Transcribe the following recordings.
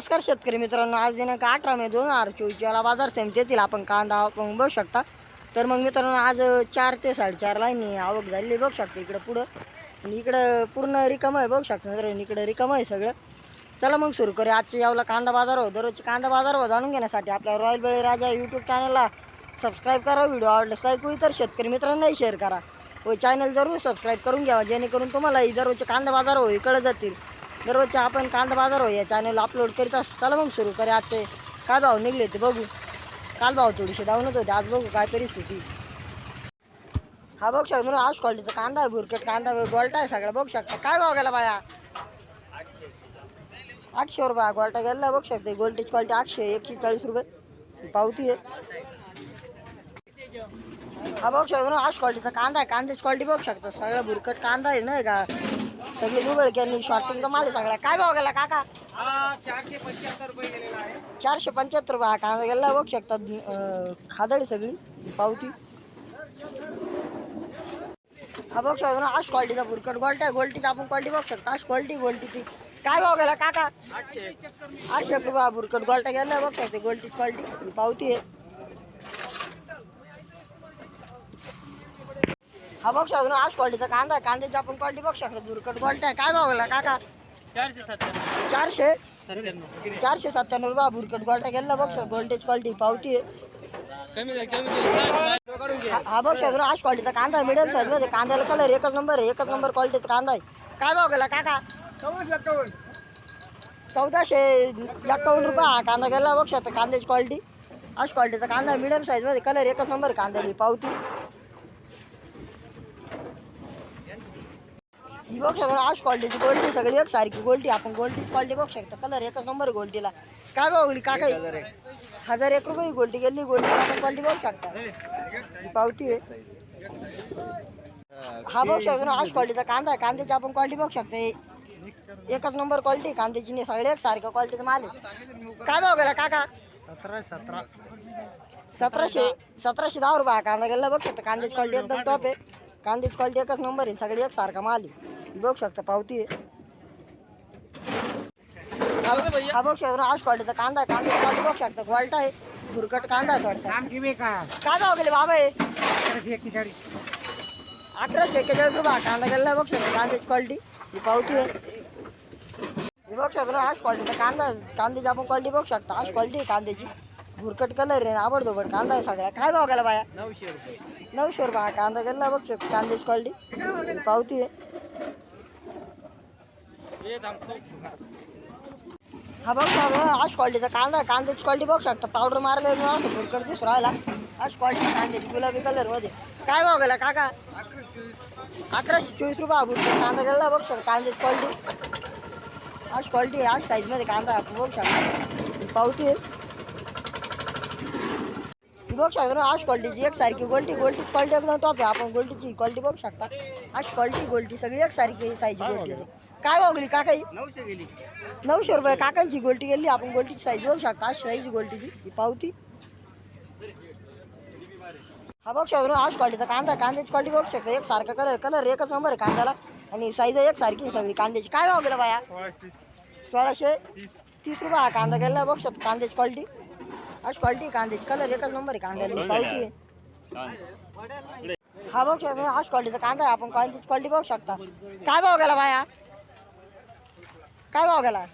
नमस्कार शेतकरी मित्रांनो आज दिनांक अठरा मे दोन हजार चोवीसला बाजार समितीतील आपण कांदा आपण बघू शकता. तर मग मित्रांनो आज चार ते साडेचार लाईनी आवक झालेली बघू शकता इकडं पुढं. आणि इकडं पूर्ण रिकम आहे बघू शकता मित्रांनो इकडं रिकम आहे सगळं. चला मग सुरू करूया. आजच्या यावला कांदा बाजार हो दररोजचे कांदा बाजार हो जाणून घेण्यासाठी आपल्या रॉयल बेळी राजा यूट्यूब चॅनलला सबस्क्राईब करा. व्हिडिओ आवडल्यास लाईक तर शेतकरी मित्रांनाही शेअर करा. व चॅनल जरूर सबस्क्राईब करून घ्यावा जेणेकरून तुम्हालाही दररोजचे कांदा बाजार हो कळत जातील. दररोजचे आपण कांदा बाजार हो या चॅनलला अपलोड करीत असतो. चला मग सुरू करूया आजचे. काय भाव निघले ते बघू. काल भाव थोडीशी डाऊनच होते आज बघू काय परिस्थिती. हा बघू शकता आज क्वालिटीचा कांदा आहे भुरकट कांदा आहे गोल्टा आहे सगळा. बघू शकता. काय भाव गेला बाया? आठशे रुपये. गोल्टा गेला बघू शकते. गोल्टेज क्वालिटी आठशे एकशे चाळीस रुपये. पावती आहे. हा बघू शकतो आज क्वालिटीचा कांदा आहे. कांद्याची क्वालिटी बघू शकता. सगळा भुरकट कांदा आहे नाही का? सगळी दुबळक्यांनी शॉर्टिंगचा माल आहे सगळा काय भाव गेला काका? चारशे पंच्याहत्तर रुपये गेलेला आहे. चारशे पंच्याहत्तर रुपये कांदा गेला बघू शकता अं, खादड सगळी पावती. हा बघू शकतो आज क्वालिटीचा भुरकट गोल्टी आहे गोल्टीची आपण क्वालिटी बघू शकतो. आज क्वालिटी गोल्टीची. काय भाव गेला काका? आठशे. आठशे रुपये भुरकट गोल्टा गेला बघू शकते गोल्टीची क्वालिटी पावती आहे. हा बघू शकतो आज क्वालिटीचा कांदा आहे. कांद्याची आपण क्वालिटी बघू शकतो. भुरकट गोल्टा आहे. काय भाव काका? चारशे सत्त्याण्णव. चारशे? चारशे सत्त्याण्णव रुपये. भुरकट गोल्टा गेला बघ शकतो गोल्टेज क्वालिटी पावती हा- बघ शकतो आज क्वालिटीचा कांदा आहे. मिडियम साईजमध्ये. कांद्याला कलर एकच नंबर आहे. एकच नंबर क्वालिटीचा कांदा आहे. काय भाव गेला काका? चौदाशे एक्कावन्न रुपये हा कांदा गेला बघ शकता कांद्याची क्वालिटी आज क्वालिटीचा कांदा आहे. मिडियम साईजमध्ये. कलर एकच नंबर कांद्याली पावती. ही बघ शकतो आज क्वालिटीची गोल्टी सगळी. एक सारखी गोल्टी आपण गोल्टी क्वालिटी बघ शकता. कलर एकच नंबर गोल्टीला काय गेली काका ही? हजार एक. रुपये ही गोल्टी गेली. गोल्टी आपण क्वालिटी बघू शकता. पावती आहे. हा बघू शकतो ना आज क्वालिटीचा कांदा आहे. कांद्याची आपण क्वालिटी बघू शकता. हे एकच नंबर क्वालिटी कांद्याची नाही सगळे एक सारख्या क्वालिटीचा माल आहे. काय भाव गेला काका? सतरा सतरा. सतराशे सतराशे दहा रुपये हा कांदा गेला. बघू शकता कांद्याची क्वालिटी एकदम टॉप आहे. कांद्याची क्वालिटी एकच नंबर आहे. सगळे एक सारखा माल आहे. बघू शकता पावती आहे. हा बघू शकता आज क्वालिटीचा कांदा आहे कांद्याची क्वालिटी बघू शकता क्वालिटी आहे भुरकट कांदा आहे थोडासा. काम किती का? काय गेले बाबा हे? अकराशे एक्केचाळीस. अठराशे एक्केचाळीस रुपये. हा कांदा गेला बघ शकता कांद्याची क्वालिटी ही पावती आहे. हे बघ शकतो आज क्वालिटीचा कांदा आहे. कांद्याची आपण क्वालिटी बघू शकता. आज क्वालिटी आहे कांद्याची. भुरकट कलर आहे आवडतो पण कांदा आहे सगळा. काय भाव गेला बाया? नऊशे रुपये. नऊशे रुपये. हा कांदा गेला बघ शकतो कांद्याची क्वालिटी ही पावती आहे. हे बघ आज क्वालिटीचा कांदा आहे कांद्याची क्वालिटी बघू शकता. पावडर मारले भुरकट दिसू राहिला. आज क्वालिटी कांद्याची गुलाबी कलरमध्ये काय भाव गेला काका? अकराशे चोवीस रुपये भुरकट कांदा गेला बघ शकता कांद्याची क्वालिटी आज क्वालिटी आज साईजमध्ये कांदा बघू शकता. पावती आहे. बघू शकता ना आज क्वालिटीची एक सारखी गोल्टी गोल्टी क्वालिटी एकदम टॉप आहे. आपण गोल्टीची क्वालिटी बघू शकता. आज क्वालिटी गोल्टी सगळी एक सारखी साईज गोल्टी काय भाव गेली काका ही नऊशे गेली. नऊशे रुपये. काकांची गोल्टी गेली. आपण गोल्टीची साईज बघू शकता. आज साईज गोल्टीची. ही पावती. हा बघू शकतो आज क्वालिटीचा कांदा. कांद्याची क्वालिटी बघू शकता. एक सारखा कलर कलर एकच नंबर आहे कांद्याला. आणि साईज एक सारखी सगळी कांद्याची. काय भाव गेला बाया? सोळाशे तीस रुपये हा कांदा गेला बघू शकतो. कांद्याची क्वालिटी. आज क्वालिटी कांद्याची. कलर एकच नंबर आहे कांद्याला. पावती आहे. हा बघू शकतो. आज क्वालिटीचा कांदा आहे. आपण कांद्याची क्वालिटी बघू शकता. काय भाव गेला बाया? काय भाव गेला?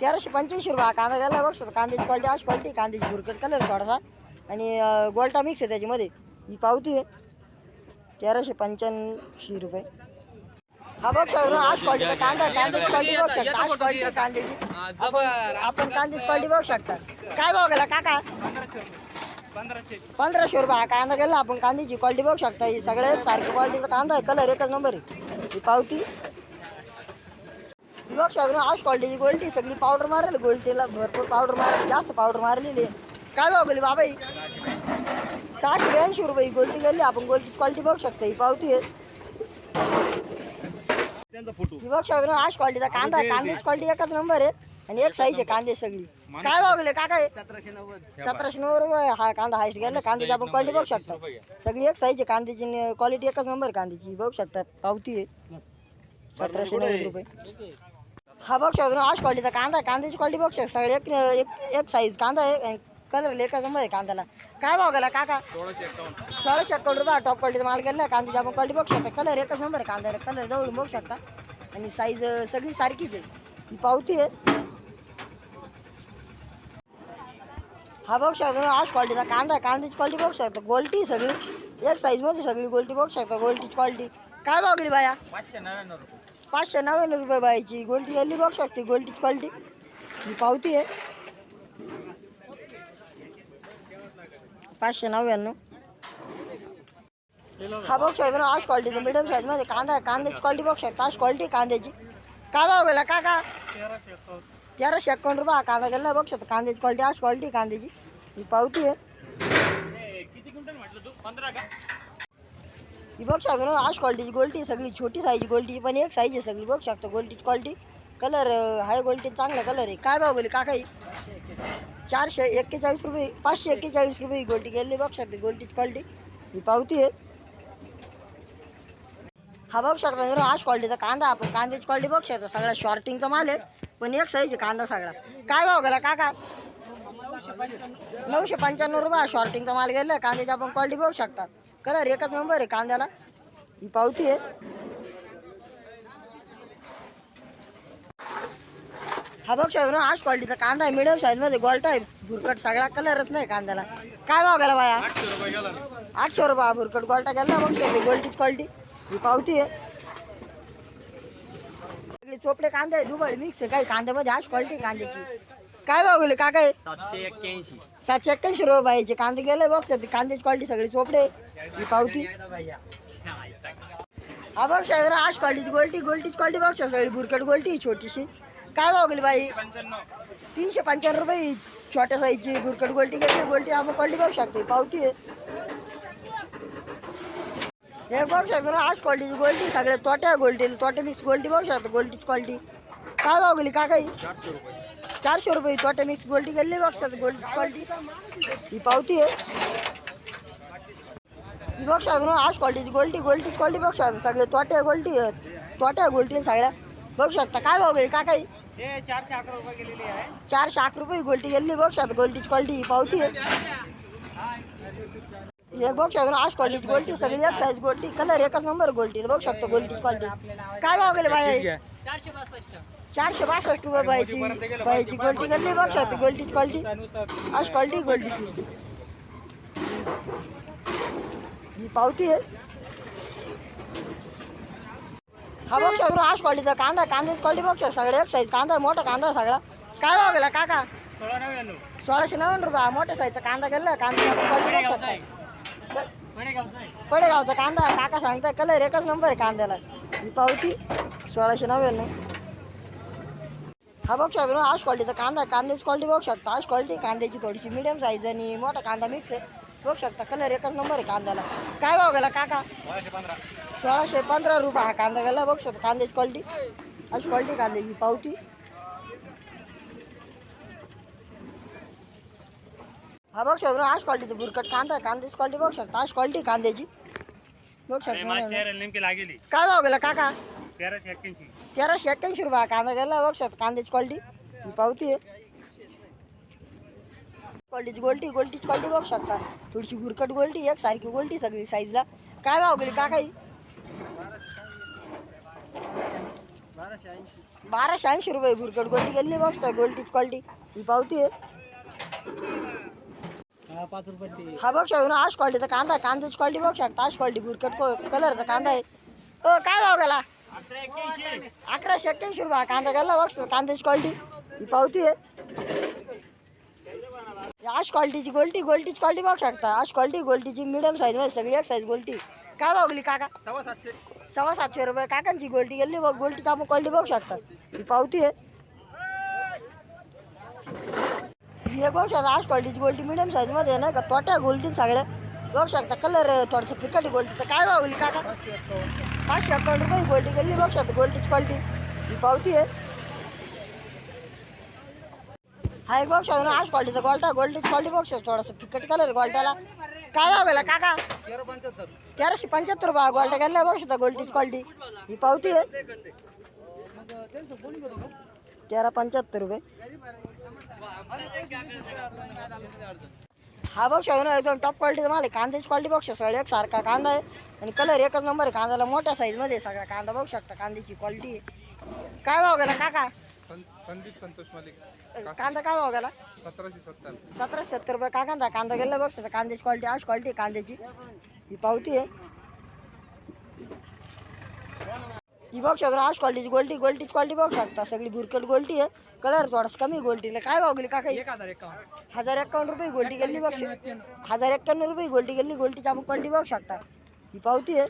तेराशे पंच्याऐंशी रुपये. हा कांदा गेला बघ शकतो कांद्याची क्वालिटी आज क्वालिटी कांद्याची भुरकट कलर थोडासा. आणि गोल्टा मिक्स आहे त्याच्यामध्ये. ही पावती आहे. तेराशे पंच्याऐंशी रुपये. हा बघ शकतो आज क्वालिटीचा कांदा. कांद्याची क्वालिटी बघ शकता. आज क्वालिटी कांद्याची. आपण कांद्याची क्वालिटी बघू शकता. काय भाव गेला काका? पंधराशे पंधराशे रुपये. हा कांदा गेला आपण कांद्याची क्वालिटी बघू शकता. ही सगळ्यात सारखी क्वालिटीचा कांदा आहे कलर एकच नंबर आहे. ही पावती. ही बघ शकतो आज क्वालिटीची गोल्टी सगळी पावडर मारेल गोल्टीला भरपूर पावडर मारेल जास्त पावडर मारलेली. काय भाव गेली बाबाई? सहाशे ब्याऐंशी रुपये गोल्टी गेली आपण गोल्टीची क्वालिटी बघू शकता ही पावती आहे. त्यांचा फोटो ही बघ शकतो आज क्वालिटीचा कांदा कांद्याची क्वालिटी एकच नंबर आहे आणि एक साईज आहे कांदे सगळी. काय भाव गेले काय काय सतराशे नव्वद. रुपये हा कांदा हायस्ट गेला कांद्याची आपण क्वालिटी बघू शकता. सगळी एक साईज आहे कांद्याची क्वालिटी एकच नंबर कांद्याची बघू शकता पावती आहे. सतराशे नव्वद रुपये. हा बघ शकतो आज क्वालिटीचा कांदा आहे. कांद्याची क्वालिटी बघ शकतो सगळे एक एक एक साईज कांदा आहे कलर लेखा आहे कांद्याला? काय भाव गेला काका? सोळाशे एकावन्न रुपये. टॉप क्वालिटीचा माल गेला कांद्याची आपण क्वालिटी बघू शकता. कलर एकच नंबर आहे कांद्याला. कलर जवळून बघू शकता. आणि साईज सगळी सारखीच आहे. पावती आहे. हा बघू शकतो आज क्वालिटीचा कांदा आहे. कांद्याची क्वालिटी बघू शकता गोल्टी सगळी. एक साईजमध्ये सगळी गोल्टी बघू शकता गोल्टीची क्वालिटी काय भाव गेली बाया? पाचशे नव्याण्णव रुपये. पाचशे नव्याण्णव रुपये बायची गोल्टी गेली बघू शकते गोल्टीची क्वालिटी ही पावती आहे. पाचशे नव्याण्णव. हा बघू शकतो ना आज क्वालिटीचा मिडियम साईजमध्ये कांदा आहे. कांद्याची क्वालिटी बघू शकता. आज क्वालिटी कांद्याची. का भाव गेला का का तेराशे एकावन्न तेराशे एकावन्न रुपये हा कांदा गेला. बघू शकता कांद्याची क्वालिटी आज क्वालिटी कांद्याची. ही पावती आहे. किती क्विंटल म्हटलं तू? पंधरा का? ही बघ शकतो ना आज क्वालिटीची गोल्टी सगळी छोटी साईजची गोल्टी पण एक साईज आहे सगळी. बघू शकतो गोल्टीची क्वालिटी कलर हाय गोल्टी चांगला कलर आहे. काय भाव गेली काकाई चारशे एक्केचाळीस रुपये पाचशे एक्केचाळीस रुपये ही गोल्टी गेली बघू शकते गोल्टीची क्वालिटी ही पावती आहे. हा बघू शकता मित्रांनो, आज क्वालिटीचा कांदा आपण कांद्याची क्वालिटी बघू शकतो. सगळा शॉर्टिंगचा माल आहे पण एक साईज आहे कांदा सगळा. काय भाव गेला काका? नऊशे पंच्याण्णव रुपये शॉर्टिंगचा माल गेला कांद्याची आपण क्वालिटी बघू शकता. कलर एकच नंबर आहे कांद्याला. ही पावती आहे. हा बघ साहेब ना आज क्वालिटीचा कांदा आहे. मिडियम साईजमध्ये गोल्टा आहे. भुरकट सगळा कलरच नाही कांद्याला. काय भाव गेला बाया? आठशे रुपये भुरकट गोल्टा गेला बघ शकते गोल्टीची क्वालिटी ही पावती आहे. सगळे चोपडे कांदे आहे दुबळ मिक्स आहे. काही कांद्यामध्ये आज क्वालिटी कांद्याची. काय भाव गेले काय सातशे एक्क्याऐंशी. सातशे एक्क्याऐंशी रुपये बाईचे कांदे गेले बघ शकते कांद्याची क्वालिटी सगळी चोपडे. ही पावती हा बघ साहेब आज क्वालिटी गोल्टी गोल्टीची क्वालिटी बघ सगळी बुरकट गोल्टी छोटीशी. काय भाव गेली बाई? तीनशे पंच्याण्णव रुपये छोट्या साईजची बुरकट गोल्टी घ्यायची गोल्टी आपण क्वालिटी बघू शकते पावती आहे. हे बघू शकतो ना आज क्वालिटीची गोल्टी सगळ्या तोट्या गोल्टी तोटे मिक्स गोल्टी बघू शकतो गोल्टीची क्वालिटी काय भाव गेली का काही चारशे रुपये चारशे रुपये तोट्या मिक्स गोल्टी गेली बघ शकतो गोल्टी क्वालिटी ही पावती आहे. ही बघ शकतो ना आज क्वालिटीची गोल्टी गोल्टी क्वालिटी बघू शकतो सगळे तोट्या गोल्टी आहेत. तोट्या गोल्टी सगळ्या बघू शकता. काय भाव गेली? का काही हे चारशे अकरा रुपये गेलेली आहे. चारशे आठ रुपये गोल्टी गेली. बघ शकता गोल्टीची क्वालिटी पावती आहे. हे बघ शकतो आज क्वालिटी गोल्टी सगळी एक साईज गोल्टी कलर एकच नंबर गोल्टी बघ शकतो गोल्टी क्वालिटी काय भाव गेले बाई? चारशे बासष्ट. रुपये बायची बायची गोल्टी गेली बघ शकतो गोल्टीची क्वालिटी आज क्वालिटी गोल्टीची ही पावती आहे. हा बघ शकतो आज क्वालिटीचा कांदा कांद्याची क्वालिटी बघ सगळ्या एक साईज कांदा मोठा कांदा सगळा. काय भाव गेला काका? सोळाशे नव्याण्णव रुपये. मोठ्या साईजचा कांदा गेला कांदा पडेगावचा कांदा काका सांगताय कलर एकच नंबर आहे कांद्याला. ही पावती सोळाशे नव्याण्णव. हा बघ शकतो आज क्वालिटीचा कांदा. कांद्याची क्वालिटी बघू शकता. आज क्वालिटी कांद्याची थोडीशी मिडियम साईज आणि मोठा कांदा मिक्स आहे. बघू शकता कलर एकच नंबर आहे कांद्याला. काय भाव गेला काका? सोळाशे पंधरा. रुपये हा कांदा गेला. बघू शकतो कांद्याची क्वालिटी अशी क्वालिटी कांद्याची पावती. हा बघ शकतो आज क्वालिटीचा बुरकट कांदा. कांद्याची क्वालिटी बघू शकता. आज क्वालिटी कांद्याची. बघू शकता. काय भाव गेला काका? तेराशे एक्क्याऐंशी. तेराशे एक्क्याऐंशी रुपये कांदा गेला. बघ शकता कांद्याची क्वालिटी ही पावती आहे. क्वालिटीची गोल्टी गोल्टीची क्वालिटी बघू शकता. थोडीशी बुरकट गोल्टी एक सारखी गोल्टी सगळी साईजला काय भाव गेली काका ही? बाराशे ऐंशी रुपये बुरकट गोल्टी गेली बघ गोल्टीची क्वालिटी ही पावती आहे. हा हा बघ शकतो ना आज क्वालिटीचा कांदा आहे. कांद्याची क्वालिटी बघू शकता. आज क्वालिटी बुरकट कलरचा कांदा आहे. हो काय भाव गेला? अकराशे एक्क्याऐंशी रुपये कांदा गेला बघ कांद्याची क्वालिटी ही पावती आहे. आज क्वालिटीची गोल्टी गोल्टीची क्वालिटी बघू शकता. आज क्वालिटी गोल्टीची मिडियम साईजमध्ये सगळी एक साईज गोल्टी. काय भावली काका? सव्वा सातशे. सव्वा सातशे रुपये. काकांची गोल्टी गेली बघ गोल्टीची आपण क्वालिटी बघू शकता. ही पावती आहे. ही बघू शकता आज क्वालिटीची गोल्टी मिडियम साईजमध्ये आहे ना का? तोट्या गोल्टी सगळ्या. बघू शकता कलर थोडंसं फिकट गोल्टीचं काय भावली काका? पाचशे अकाउंट रुपये गोल्टी गेली बघू शकता गोल्टीची क्वालिटी ही पावती आहे. हा एक बघू आज क्वालिटीचा गोल्टा गोल्डी क्वालिटी बॉक्स शकतो थोडंसं. फिकट कलर गोल्ट्याला. काय भाव काका? तेराशे पंच्याहत्तर रुपये गोल्टा गेल्या बघू शकता गोल्टीची क्वालिटी. ही पावती आहे. तेरा पंच्याहत्तर रुपये. हा बघ आहे ना एकदम टॉप क्वालिटीचा माल आहे. कांद्याची क्वालिटी बॉक्स सगळं एक सारखा कांदा आहे. आणि कलर एकच नंबर आहे. कांद्याला मोठ्या साईजमध्ये सगळा कांदा बघू शकता कांद्याची क्वालिटी आहे. काय भाव गेला काका? संदीप संतोष मालिक. कांदा काय भाव गेला सतराशे सत्तर सतराशे सत्तर रुपये. का कांदा कांदा गेला बघ शकता कांद्याची क्वालिटी आज क्वालिटी आहे कांद्याची. ही पावती आहे. ही बघ शकता आज क्वालिटीची गोल्टी गोल्टीची क्वालिटी बघ शकता. सगळी बुरकट गोल्टी आहे. कलर थोडासा कमी गोल्टीला काय भाव गेली काका ही? एक हजार एक्कावन्न रुपये गोल्टी गेली बघ शक- हजार एक्क्याण्णव रुपये गोल्टी गेली. गोल्टीची आपण क्वालिटी बघू शकता. ही पावती आहे.